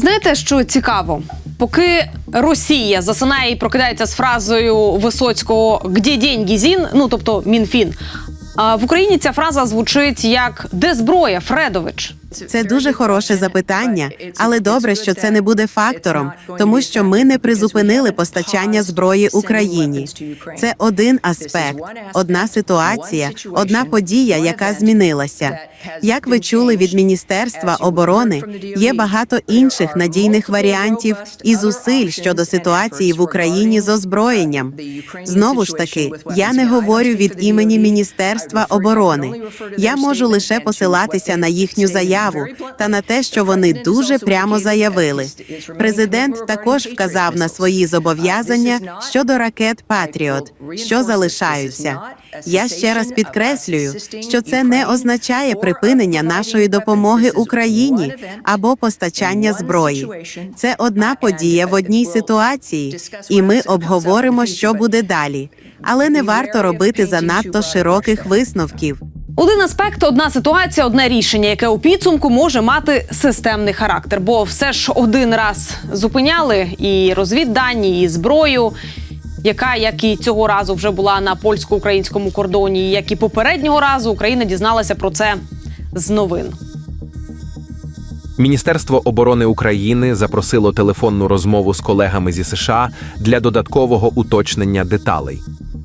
Знаєте, що цікаво? Поки Росія засинає і прокидається з фразою Висоцького «Где деньги, Зін?» ну тобто Мінфін. А в Україні ця фраза звучить як Де зброя, Фредович? Це дуже хороше запитання, але добре, що це не буде фактором, тому що ми не призупинили постачання зброї Україні. Це один аспект, одна ситуація, одна подія, яка змінилася. Як ви чули від міністерства оборони, є багато інших надійних варіантів і зусиль щодо ситуації в Україні з озброєнням. Знову ж таки, я не говорю від імені міністерства оборони. Я можу лише посилатися на їхню заяву та на те, що вони дуже прямо заявили. Президент також вказав на свої зобов'язання щодо ракет Патріот, що залишаються. Я ще раз підкреслюю, що це не означає припинення нашої допомоги Україні або постачання зброї. Це одна подія в одній ситуації, і ми обговоримо, що буде далі. Але не варто робити занадто широких висновків. Один аспект, одна ситуація, одне рішення, яке у підсумку може мати системний характер. Бо все ж один раз зупиняли і розвіддані, і зброю, яка, як і цього разу, вже була на польсько-українському кордоні, як і попереднього разу, Україна дізналася про це з новин. Міністерство оборони України запросило телефонну розмову з колегами зі США для додаткового уточнення деталей.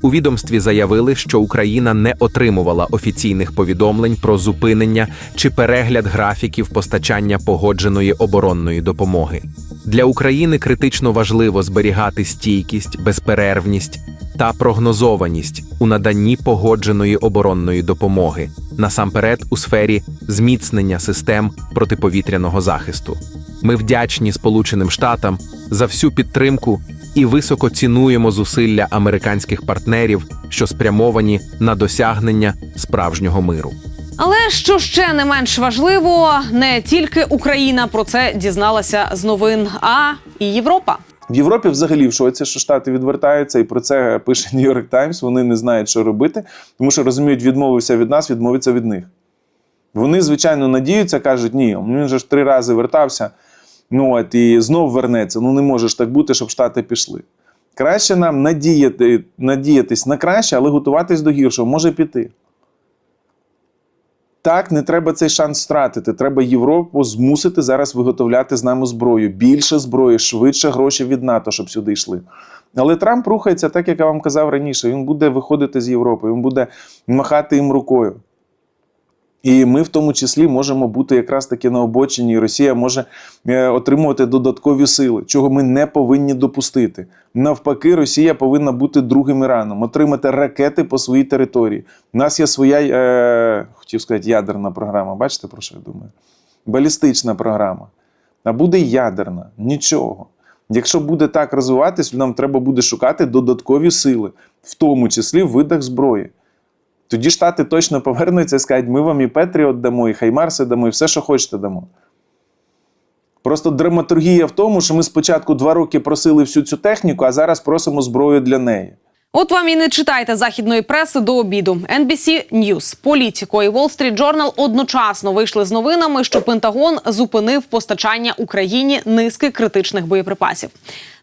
У відомстві заявили, що Україна не отримувала офіційних повідомлень про зупинення чи перегляд графіків постачання погодженої оборонної допомоги. Для України критично важливо зберігати стійкість, безперервність та прогнозованість у наданні погодженої оборонної допомоги, насамперед у сфері зміцнення систем протиповітряного захисту. Ми вдячні Сполученим Штатам за всю підтримку і високо цінуємо зусилля американських партнерів, що спрямовані на досягнення справжнього миру. Але що ще не менш важливо, не тільки Україна про це дізналася з новин, а і Європа. В Європі взагалі в шоці, що штати відвертаються, і про це пише Нью-Йорк Таймс. Вони не знають, що робити, тому що розуміють, відмовився від нас, відмовиться від них. Вони, звичайно, надіються, кажуть, ні, він же ж три рази вертався. Ну от і знов вернеться. Ну не може ж так бути, щоб штати пішли. Краще нам надіяти, надіятись на краще, але готуватись до гіршого, може піти. Так, не треба цей шанс втратити. Треба Європу змусити зараз виготовляти з нами зброю. Більше зброї, швидше гроші від НАТО, щоб сюди йшли. Але Трамп рухається так, як я вам казав раніше. Він буде виходити з Європи, він буде махати їм рукою. І ми в тому числі можемо бути якраз таки на обочині, Росія може е, отримувати додаткові сили, чого ми не повинні допустити. Навпаки, Росія повинна бути другим Іраном, отримати ракети по своїй території. У нас є своя, е, хотів сказати, ядерна програма. Бачите, про що я думаю? Балістична програма. А буде ядерна. Нічого. Якщо буде так розвиватись, нам треба буде шукати додаткові сили, в тому числі в видах зброї. Тоді Штати точно повернуться і скажуть, ми вам і Петріот дамо, і Хаймарси дамо, і все, що хочете, дамо. Просто драматургія в тому, що ми спочатку два роки просили всю цю техніку, а зараз просимо зброю для неї. От вам і не читайте західної преси до обіду. NBC News, Політіко і Wall Street Journal одночасно вийшли з новинами, що Пентагон зупинив постачання Україні низки критичних боєприпасів.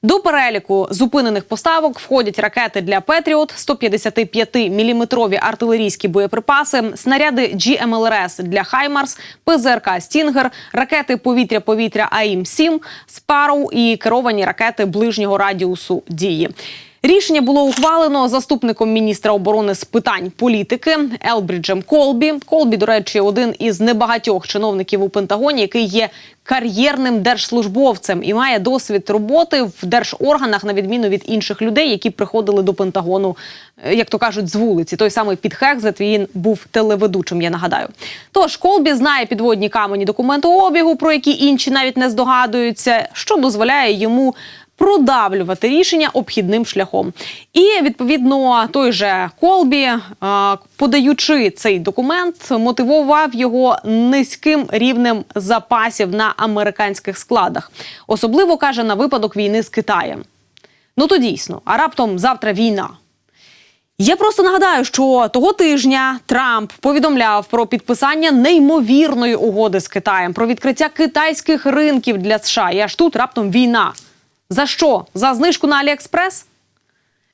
До переліку зупинених поставок входять ракети для Петріот, 155-мм артилерійські боєприпаси, снаряди GMLRS для Хаймарс, ПЗРК Стінгер, ракети повітря-повітря АІМ-7, Спарроу і керовані ракети ближнього радіусу дії. Рішення було ухвалено заступником міністра оборони з питань політики Елбріджем Колбі. Колбі, до речі, один із небагатьох чиновників у Пентагоні, який є кар'єрним держслужбовцем і має досвід роботи в держорганах, на відміну від інших людей, які приходили до Пентагону, е, як то кажуть, з вулиці. Той самий Піт Хекзет, він був телеведучим. Я нагадаю. Тож Колбі знає підводні камені документообігу, про які інші навіть не здогадуються, що дозволяє йому продавлювати рішення обхідним шляхом. І відповідно той же Колбі, е, подаючи цей документ, мотивував його низьким рівнем запасів на американських складах, особливо каже на випадок війни з Китаєм. Ну то дійсно, а раптом завтра війна. Я просто нагадаю, що того тижня Трамп повідомляв про підписання неймовірної угоди з Китаєм, про відкриття китайських ринків для США. І аж тут раптом війна. За що? За знижку на Аліекспрес?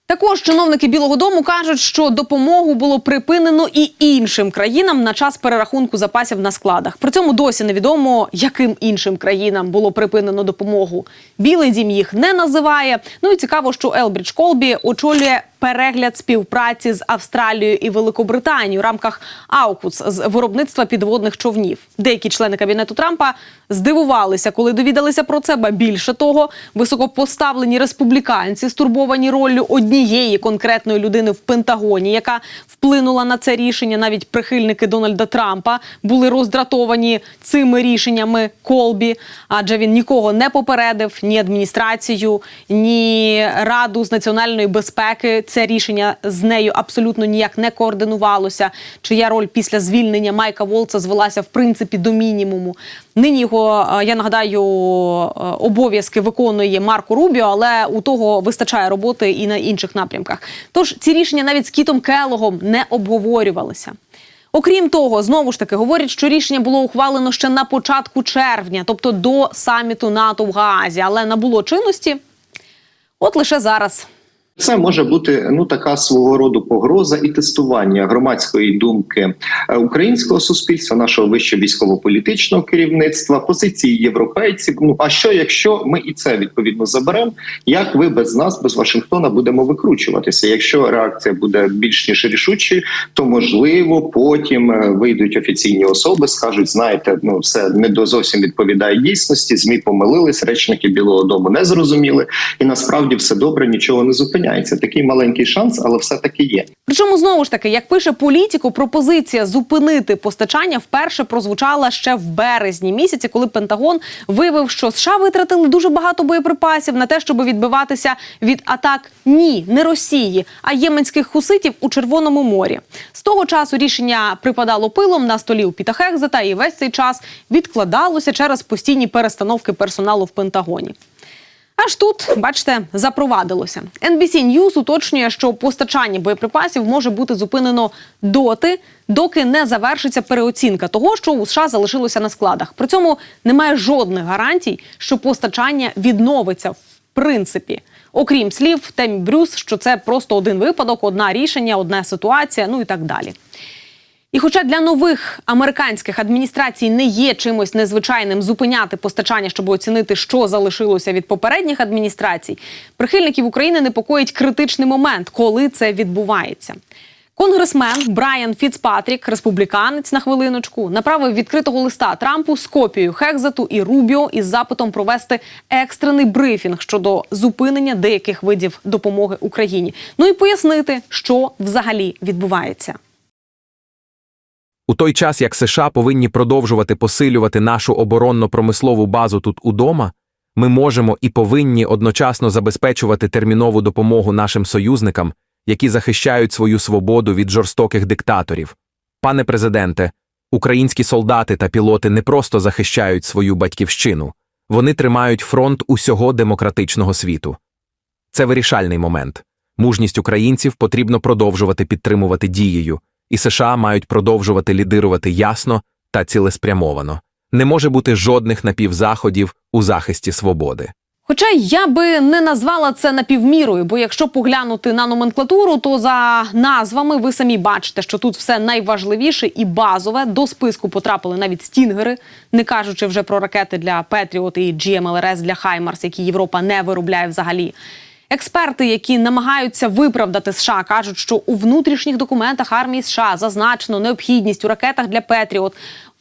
Також чиновники Білого Дому кажуть, що допомогу було припинено і іншим країнам на час перерахунку запасів на складах. При цьому досі невідомо, яким іншим країнам було припинено допомогу. Білий дім їх не називає. Ну і цікаво, що Елбрідж Колбі очолює перегляд співпраці з Австралією і Великобританією в рамках Аукус з виробництва підводних човнів. Деякі члени кабінету Трампа здивувалися, коли довідалися про це. Ба більше того, високопоставлені республіканці, стурбовані роллю однієї конкретної людини в Пентагоні, яка вплинула на це рішення. Навіть прихильники Дональда Трампа були роздратовані цими рішеннями Колбі, адже він нікого не попередив ні адміністрацію, ні раду з національної безпеки. Це рішення з нею абсолютно ніяк не координувалося. Чия роль після звільнення Майка Волца звелася в принципі до мінімуму. Нині його е, я нагадаю е, обов'язки виконує Марко Рубіо, але у того вистачає роботи і на інших напрямках. Тож ці рішення навіть з Кітом Келогом не обговорювалися. Окрім того, знову ж таки говорять, що рішення було ухвалено ще на початку червня, тобто до саміту НАТО в Гаазі, але набуло чинності от лише зараз. Це може бути ну така свого роду погроза і тестування громадської думки е, українського суспільства, нашого вищого військово-політичного керівництва, позиції європейців. Ну а що якщо ми і це відповідно заберемо? Як ви без нас, без Вашингтона, будемо викручуватися? Якщо реакція буде більш ніж рішучою, то можливо потім е, вийдуть офіційні особи, скажуть, знаєте, ну це не до зовсім відповідає дійсності. Змі помилились, речники Білого Дому не зрозуміли, і насправді все добре, нічого не зупиняється. Такий маленький шанс, але все таки є. Причому знову ж таки, як пише політику, пропозиція зупинити постачання вперше прозвучала ще в березні місяці, коли Пентагон виявив, що США витратили дуже багато боєприпасів на те, щоб відбиватися від атак ні, не Росії, а єменських хуситів у Червоному морі. З того часу рішення припадало пилом на столі у Піта Хекзета, і весь цей час відкладалося через постійні перестановки персоналу в Пентагоні. Аж тут, бачите, запровадилося. NBC News уточнює, що постачання боєприпасів може бути зупинено доти, доки не завершиться переоцінка того, що у США залишилося на складах. При цьому немає жодних гарантій, що постачання відновиться в принципі. Окрім слів Темі Брюс, що це просто один випадок, одна рішення, одна ситуація, ну і так далі. І хоча для нових американських адміністрацій не є чимось незвичайним зупиняти постачання, щоб оцінити, що залишилося від попередніх адміністрацій, прихильників України непокоїть критичний момент, коли це відбувається. Конгресмен Брайан Фіцпатрік, республіканець на хвилиночку, направив відкритого листа Трампу з копією Хекзету і Рубіо із запитом провести екстрений брифінг щодо зупинення деяких видів допомоги Україні. Ну і пояснити, що взагалі відбувається. У той час, як США повинні продовжувати посилювати нашу оборонно-промислову базу тут удома, ми можемо і повинні одночасно забезпечувати термінову допомогу нашим союзникам, які захищають свою свободу від жорстоких диктаторів. Пане президенте, українські солдати та пілоти не просто захищають свою батьківщину, вони тримають фронт усього демократичного світу. Це вирішальний момент. Мужність українців потрібно продовжувати підтримувати дією, і США мають продовжувати лідирувати ясно та цілеспрямовано. Не може бути жодних напівзаходів у захисті свободи. Хоча я би не назвала це напівмірою, бо якщо поглянути на номенклатуру, то за назвами ви самі бачите, що тут все найважливіше і базове. До списку потрапили навіть стінгери, не кажучи вже про ракети для Петріот і GMLRS для Хаймарс, які Європа не виробляє взагалі. Експерти, які намагаються виправдати США, кажуть, що у внутрішніх документах армії США зазначено необхідність у ракетах для Петріот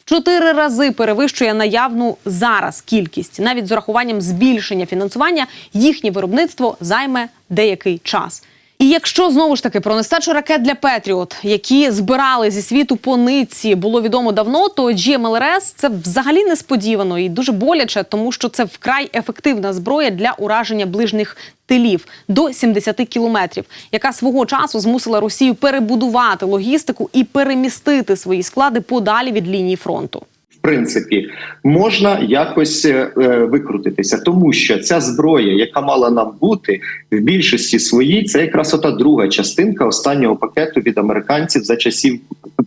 чотири рази перевищує наявну зараз кількість. Навіть з урахуванням збільшення фінансування їхнє виробництво займе деякий час. І якщо знову ж таки про нестачу ракет для Петріот, які збирали зі світу по нитці, було відомо давно, то GMLRS – це взагалі несподівано і дуже боляче, тому що це вкрай ефективна зброя для ураження ближніх тилів до 70 кілометрів, яка свого часу змусила Росію перебудувати логістику і перемістити свої склади подалі від лінії фронту. Принципі можна якось е, викрутитися, тому що ця зброя, яка мала нам бути в більшості своїй, це якраз ота друга частинка останнього пакету від американців за часів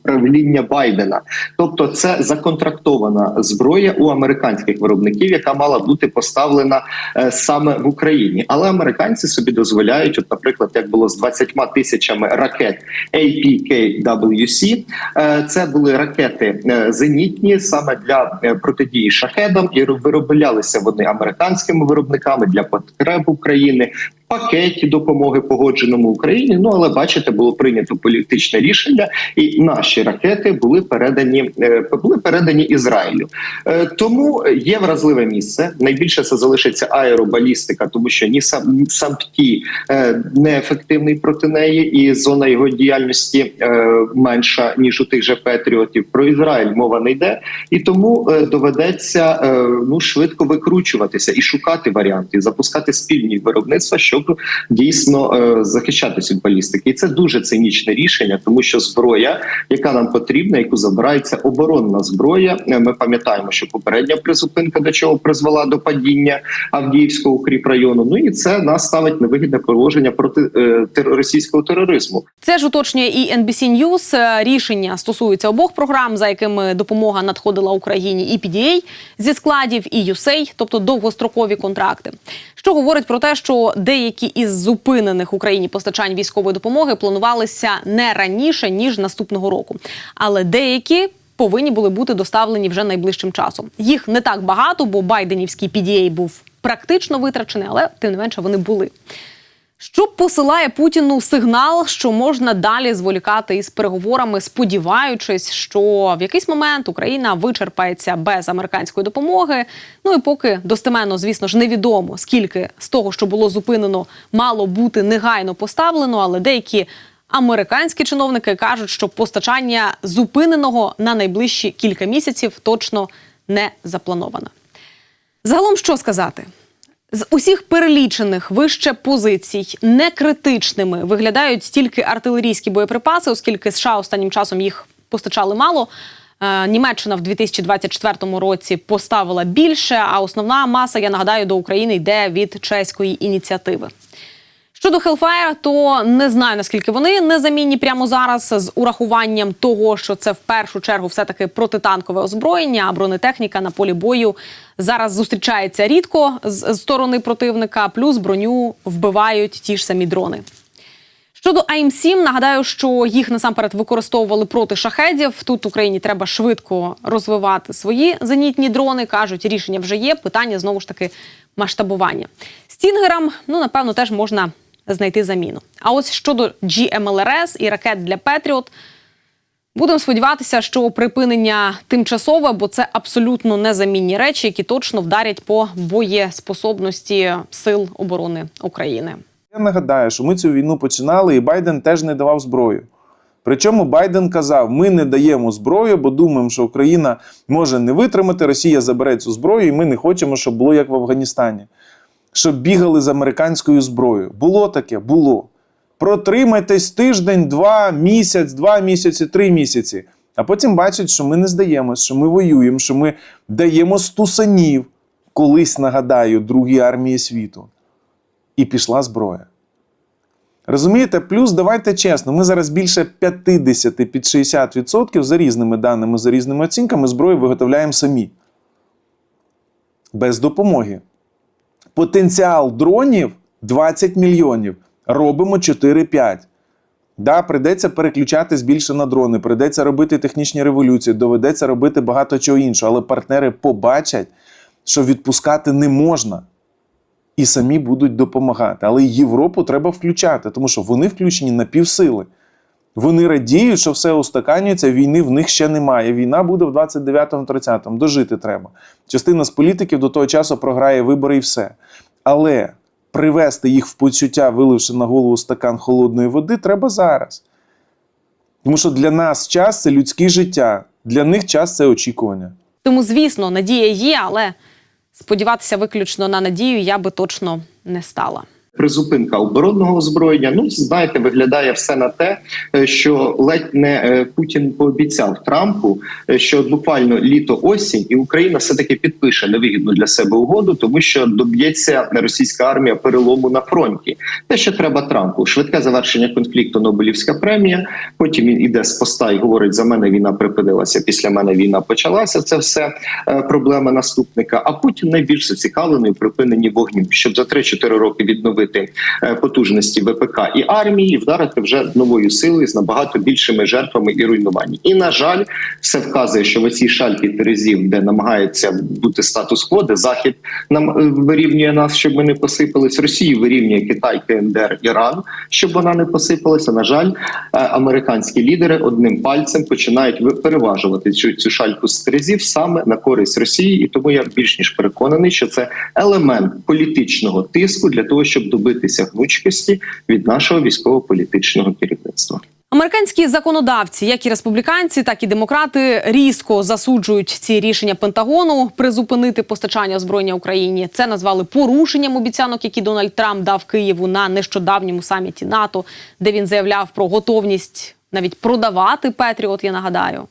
правління Байдена. Тобто, це законтрактована зброя у американських виробників, яка мала бути поставлена е, саме в Україні. Але американці собі дозволяють, от, наприклад, як було з 20 тисячами ракет APKWC, е, це були ракети е, зенітні саме для е, протидії шахедам, і вироблялися вони американськими виробниками для потреб України. Пакеті допомоги погодженому Україні. Ну але бачите, було прийнято політичне рішення, і наші ракети були передані е, були передані Ізраїлю. Е, Тому є вразливе місце. Найбільше це залишиться аеробалістика, тому що ні сам ні сам ПТІ е, неефективний проти неї, і зона його діяльності менша ніж у тих же Петріотів. Про Ізраїль мова не йде, і тому доведеться ну швидко викручуватися і шукати варіанти, запускати спільні виробництва, щоб дійсно е, захищатися від балістики. І це дуже цинічне рішення, тому що зброя, яка нам потрібна, яку забирається оборонна зброя. е, Ми пам'ятаємо, що попередня призупинка до чого призвела до падіння Авдіївського укріпрайону. Ну і це нас ставить невигідне положення проти е, російського тероризму. Це ж уточнює і NBC News. Е, Рішення стосуються обох програм, за якими допомога надходила Україні і PDA зі складів і USAID, тобто довгострокові контракти. Що говорить про те, що деякі із зупинених Україні постачань військової допомоги планувалися не раніше ніж наступного року, але деякі. Повинні були бути доставлені вже найближчим часом. Їх не так багато, бо байденівський PDA був практично витрачений, але тим не менше вони були. Що посилає Путіну сигнал, що можна далі зволікати із переговорами, сподіваючись, що в якийсь момент Україна вичерпається без американської допомоги. Ну і поки достеменно, звісно ж, невідомо скільки з того, що було зупинено, мало бути негайно поставлено, але деякі. Американські чиновники кажуть, що постачання зупиненого на найближчі кілька місяців точно не заплановано. Загалом що сказати? З усіх перелічених вище позицій некритичними виглядають тільки артилерійські боєприпаси, оскільки США останнім часом їх постачали мало. Е, Німеччина в 2024 році поставила більше, а основна маса, я нагадаю, до України йде від чеської ініціативи. Щодо Hellfire, то не знаю наскільки вони незамінні прямо зараз з урахуванням того, що це в першу чергу все таки протитанкове озброєння, а бронетехніка на полі бою зараз зустрічається рідко з сторони противника, плюс броню вбивають ті ж самі дрони. Щодо АІМ-7, нагадаю, що їх насамперед використовували проти шахедів. Тут Україні треба швидко розвивати свої зенітні дрони. кажуть, рішення вже є. Питання знову ж таки масштабування. Стінгерам, ну напевно, теж можна знайти заміну. А ось щодо GMLRS і ракет для Петріот, Будемо сподіватися, що припинення тимчасове, бо це абсолютно незамінні речі, які точно вдарять по боєспособності сил оборони України. Я нагадаю, що ми цю війну починали, і Байден теж не давав зброю. Причому Байден казав: ми не даємо зброю, бо думаємо, що Україна може не витримати, Росія забере цю зброю, і ми не хочемо, щоб було як в Афганістані. Щоб бігали з американською зброєю. Було таке, було. Протримайтесь тиждень, два, місяць, два місяці, три місяці. А потім бачать, що ми не здаємось, що ми воюємо, що ми даємо стусанів, колись нагадаю, другій армії світу. І пішла зброя. Розумієте, плюс давайте чесно, ми зараз більше 50 під 60% за різними даними, за різними оцінками зброю виготовляємо самі. Без допомоги. Потенціал дронів 20 мільйонів. Робимо 4-5. Да, прийдеться переключатись більше на дрони, прийдеться робити технічні революції, доведеться робити багато чого іншого, але партнери побачать, що відпускати не можна і самі будуть допомагати. Але Європу треба включати, тому що вони включені на півсили. Вони радіють, що все устаканюється, війни в них ще немає. Війна буде в 29-30-му, дожити треба. Частина з політиків до того часу програє вибори і все. Але привести їх в почуття, виливши на голову стакан холодної води, треба зараз. Тому що для нас час це людське життя, для них час це очікування. Тому, звісно, надія є, але сподіватися виключно на надію я би точно не стала. Призупинка оборонного озброєння. Ну знаєте, виглядає все на те, е, що ледь не е, Путін пообіцяв Трампу, е, що буквально літо осінь, і Україна все таки підпише невигідну для себе угоду, тому що доб'ється російська армія перелому на фронті. Те, що треба Трампу, швидке завершення конфлікту, Нобелівська премія. Потім він іде з поста і говорить: за мене війна припинилася. Після мене війна почалася. Це все проблема наступника. А Путін найбільш зацікавлений у припиненні вогню, щоб за 3-4 роки відновити е, потужності ВПК і армії, і вдарити вже новою силою з набагато більшими жертвами і руйнуванням. І на жаль, все вказує, що в оцій шальки терезів, де намагається бути статус-кво, де захід нам е, вирівнює нас, щоб ми не посипались. Росію вирівнює Китай, КНДР, Іран, щоб вона не посипалася. На жаль, е, американські лідери одним пальцем починають переважувати цю, цю шальку з терезів саме на користь Росії, і тому я більш ніж переконаний, що це елемент політичного тиску для того, щоб добитися гнучкості від нашого військово-політичного керівництва. Американські законодавці, як і республіканці, так і демократи, різко засуджують ці рішення Пентагону призупинити постачання озброєння Україні. Це назвали порушенням обіцянок, які Дональд Трамп дав Києву на нещодавньому саміті НАТО, де він заявляв про готовність навіть продавати Петріот. Я нагадаю.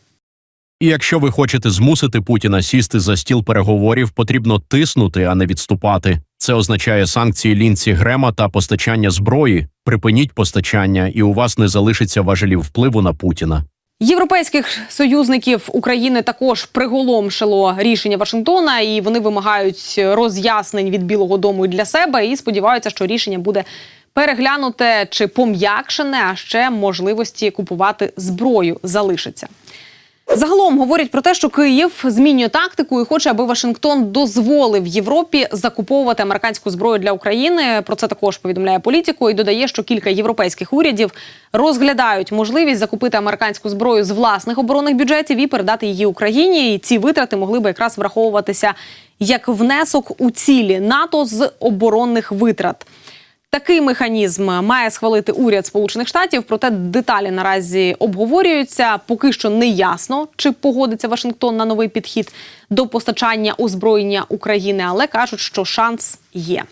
І якщо ви хочете змусити Путіна сісти за стіл переговорів, потрібно тиснути, а не відступати. Це означає санкції лінці Грема та постачання зброї. Припиніть постачання, і у вас не залишиться важелів впливу на Путіна. Європейських союзників України також приголомшило рішення Вашингтона, і вони вимагають роз'яснень від Білого Дому і для себе і сподіваються, що рішення буде переглянуте чи пом'якшене, а ще можливості купувати зброю залишиться. Загалом говорять про те, що Київ змінює тактику і хоче, аби Вашингтон дозволив Європі закуповувати американську зброю для України. Про це також повідомляє політику і додає, що кілька європейських урядів розглядають можливість закупити американську зброю з власних оборонних бюджетів і передати її Україні. І ці витрати могли би якраз враховуватися як внесок у цілі НАТО з оборонних витрат. Такий механізм має схвалити уряд Сполучених Штатів. Проте деталі наразі обговорюються. Поки що не ясно, чи погодиться Вашингтон на новий підхід до постачання озброєння України, але кажуть, що шанс є.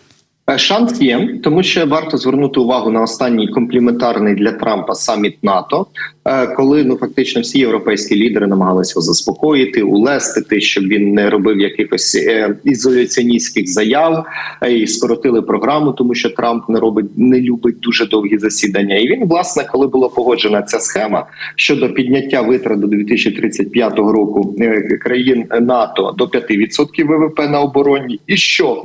Е, Шанс є, тому що варто звернути увагу на останній компліментарний для Трампа саміт НАТО, е, коли ну фактично всі європейські лідери намагалися його заспокоїти, улестити, щоб він не робив якихось е, ізоляціоністських заяв і скоротили програму, тому що Трамп не робить не любить дуже довгі засідання. І він, власне, коли була погоджена ця схема щодо підняття витрат до 2035 року країн НАТО до 5% ВВП на обороні, і що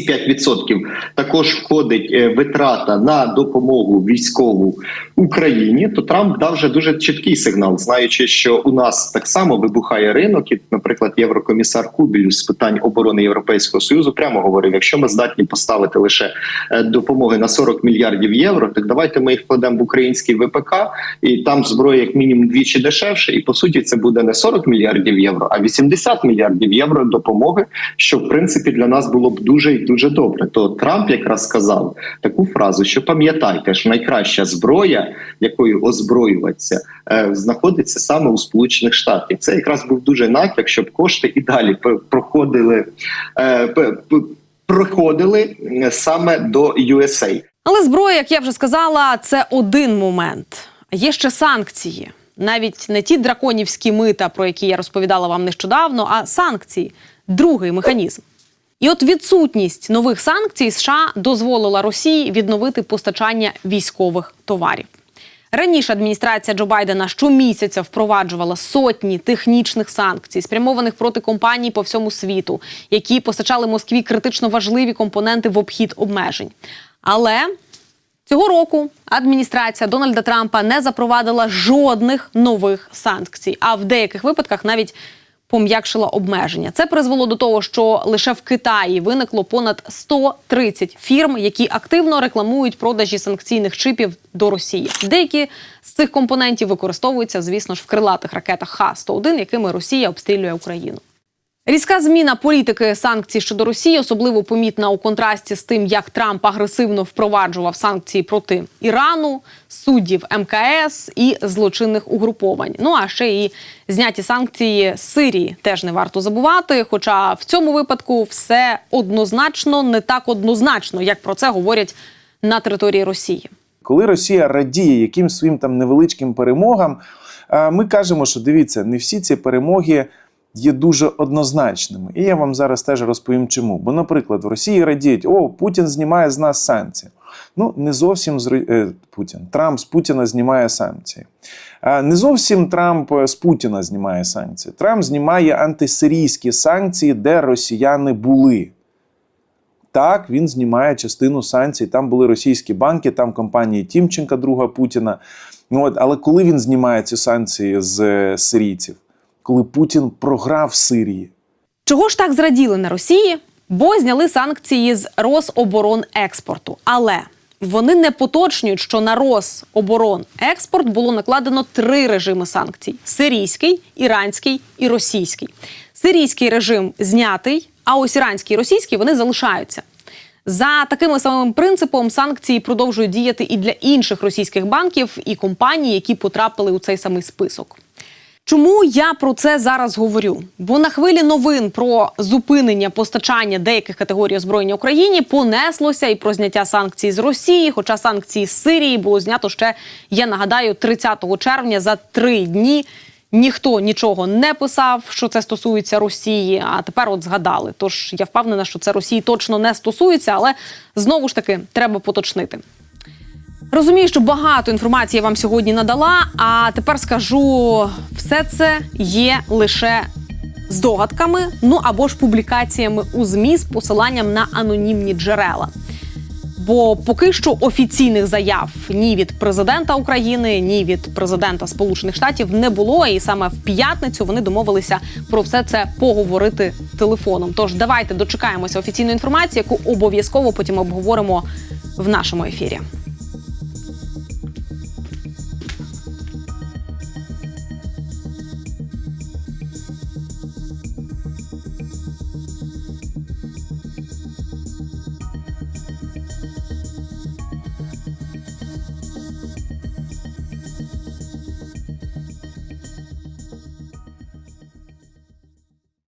ці 5% також входить е, витрата на допомогу військову Україні. То Трамп дав вже дуже чіткий сигнал, знаючи, що у нас так само вибухає ринок. І, наприклад, єврокомісар Кубілюс з питань оборони Європейського союзу прямо говорив: якщо ми здатні поставити лише е, допомоги на 40 мільярдів євро, так давайте ми їх вкладемо в український ВПК, і там зброя як мінімум двічі дешевше. І по суті, це буде не 40 мільярдів євро, а 80 мільярдів євро допомоги, що в принципі для нас було б дуже дуже добре. То Трамп якраз сказав таку фразу, що пам'ятайте, що найкраща зброя, якою озброюватися, е, знаходиться саме у Сполучених Штатах. Це якраз був дуже натяк, щоб кошти і далі проходили. е, Проходили е, саме до USA. Але зброя, як я вже сказала, це один момент. Є ще санкції. Навіть не ті драконівські мита, про які я розповідала вам нещодавно, а санкції другий механізм. І от відсутність нових санкцій США дозволила Росії відновити постачання військових товарів. Раніше адміністрація Джо Байдена щомісяця впроваджувала сотні технічних санкцій, спрямованих проти компаній по всьому світу, які постачали Москві критично важливі компоненти в обхід обмежень. Але Цього року адміністрація Дональда Трампа не запровадила жодних нових санкцій, а в деяких випадках навіть пом'якшила обмеження. Це призвело до того, що лише в Китаї виникло понад 130 фірм, які активно рекламують продажі санкційних чипів до Росії. Деякі з цих компонентів використовуються, звісно ж, в крилатих ракетах Х-101, якими Росія обстрілює Україну. Різка зміна політики санкцій щодо Росії особливо помітна у контрасті з тим, як Трамп агресивно впроваджував санкції проти Ірану, суддів МКС і злочинних угруповань. Ну а ще і зняті санкції з Сирії теж не варто забувати. Хоча в цьому випадку все однозначно не так однозначно, як про це говорять на території Росії. Коли Росія радіє якимсь своїм там невеличким перемогам, ми кажемо, що дивіться, не всі ці перемоги є дуже однозначними. І я вам зараз теж розповім чому. Бо, наприклад, в Росії радіють, о, Путін знімає з нас санкції. Ну, не зовсім з е, Путін. Трамп з Путіна знімає санкції. Не зовсім Трамп е, з Путіна знімає санкції. Трамп знімає антисирійські санкції, де росіяни були. Так, він знімає частину санкцій. Там були російські банки, там компанії Тімченка, друга Путіна. Ну, от, але коли він знімає ці санкції з е, сирійців? Коли Путін програв Сирії. Чого ж так зраділи на Росії? Бо зняли санкції з Рособоронекспорту. Але вони не поточнюють, що на Рособоронекспорт було накладено три режими санкцій: сирійський, іранський і російський. Сирійський режим знятий, а ось іранський і російський вони залишаються. За таким самим принципом санкції продовжують діяти і для інших російських банків і компаній, які потрапили у цей самий список. Чому я про це зараз говорю? Бо на хвилі новин про зупинення постачання деяких категорій озброєння Україні понеслося і про зняття санкцій з Росії. Хоча санкції з Сирії було знято ще, я нагадаю, 30 червня за три дні. Ніхто нічого не писав, що це стосується Росії. А тепер от згадали. Тож я впевнена, що це Росії точно не стосується, але знову ж таки треба поточнити. Розумію, що багато інформації я вам сьогодні надала. А тепер скажу, все це є лише здогадками, ну або ж публікаціями у ЗМІ з посиланням на анонімні джерела. Бо поки що офіційних заяв ні від президента України, ні від президента Сполучених Штатів не було. І саме в п'ятницю вони домовилися про все це поговорити телефоном. Тож давайте дочекаємося офіційної інформації, яку обов'язково потім обговоримо в нашому ефірі.